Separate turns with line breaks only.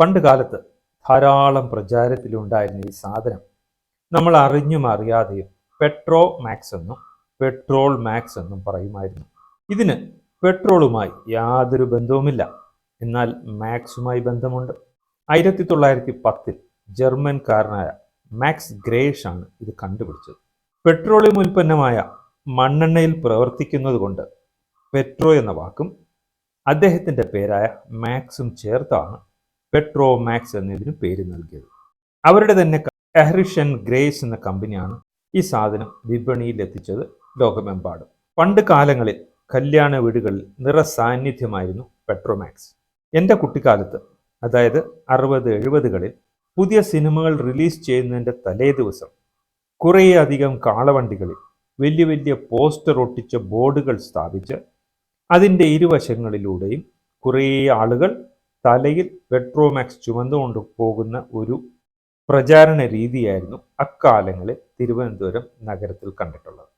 പണ്ട് കാലത്ത് ധാരാളം പ്രചാരത്തിലുണ്ടായിരുന്ന ഈ സാധനം നമ്മൾ അറിഞ്ഞും അറിയാതെയും പെട്രോ മാക്സ് എന്നും പെട്രോൾ മാക്സ് എന്നും പറയുമായിരുന്നു. ഇതിന് പെട്രോളുമായി യാതൊരു ബന്ധവുമില്ല. എന്നാൽ മാക്സുമായി ബന്ധമുണ്ട്. ആയിരത്തി തൊള്ളായിരത്തി പത്തിൽ ജർമ്മൻകാരനായ മാക്സ് ഗ്രേഷ് ആണ് ഇത് കണ്ടുപിടിച്ചത്. പെട്രോളിയം ഉൽപ്പന്നമായ മണ്ണെണ്ണയിൽ പ്രവർത്തിക്കുന്നത് കൊണ്ട് പെട്രോ എന്ന വാക്കും അദ്ദേഹത്തിന്റെ പേരായ മാക്സും ചേർത്താണ് പെട്രോ മാക്സ് എന്നതിന് പേര് നൽകിയത്. അവരുടെ തന്നെ എഹ്രിഷൻ ഗ്രേസ് എന്ന കമ്പനിയാണ് ഈ സാധനം വിപണിയിൽ എത്തിച്ചത് ലോകമെമ്പാടും. പണ്ട് കാലങ്ങളിൽ കല്യാണ വീടുകളിൽ നിറസാന്നിധ്യമായിരുന്നു പെട്രോമാക്സ് എന്റെ കുട്ടിക്കാലത്ത് അതായത് അറുപത് എഴുപതുകളിൽ പുതിയ സിനിമകൾ റിലീസ് ചെയ്യുന്നതിന്റെ തലേ ദിവസം കുറേയധികം കാളവണ്ടികളിൽ വലിയ വലിയ പോസ്റ്റർ ഒട്ടിച്ച ബോർഡുകൾ സ്ഥാപിച്ച് അതിന്റെ ഇരുവശങ്ങളിലൂടെയും കുറേ ആളുകൾ തലയിൽ പെട്രോമാക്സ് ചുമന്നുകൊണ്ട് പോകുന്ന ഒരു പ്രചാരണ രീതിയായിരുന്നു അക്കാലങ്ങളിൽ തിരുവനന്തപുരം നഗരത്തിൽ കണ്ടിട്ടുള്ളത്.